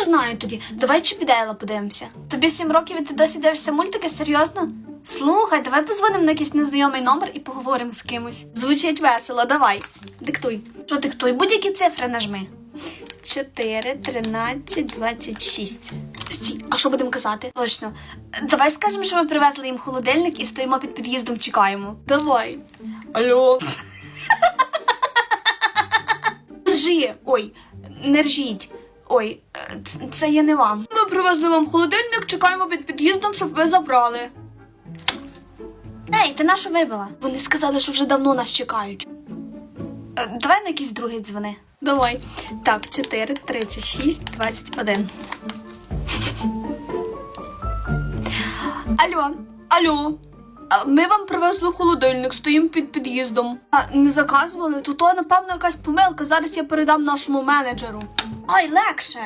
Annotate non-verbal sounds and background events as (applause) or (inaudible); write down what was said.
Не знаю тоді. Давай Чіпідейла подивимося. Тобі сім років і ти досі дивишся мультики? Серйозно? Слухай, давай позвонимо на якийсь незнайомий номер і поговоримо з кимось. Звучить весело, давай. Диктуй. Що диктуй? Будь-які цифри нажми. 4, 13, 26. Стій, а що будемо казати? Точно. Давай скажемо, що ми привезли їм холодильник і стоїмо під під'їздом, чекаємо. Давай. Алло. (laughs) Ржи. Ой, не ржіть. Ой, це я не вам. Ми привезли вам холодильник, чекаємо під під'їздом, щоб ви забрали. Ей, ти нашу вибила? Вони сказали, що вже давно нас чекають. Е, Давай на якийсь другий дзвони. Давай. Так, 4, 36, 21. Алло, алло. А, Ми вам привезли холодильник, стоїмо під під'їздом. А не заказували? То то, напевно, якась помилка. Зараз я передам нашому менеджеру. Ой, легше.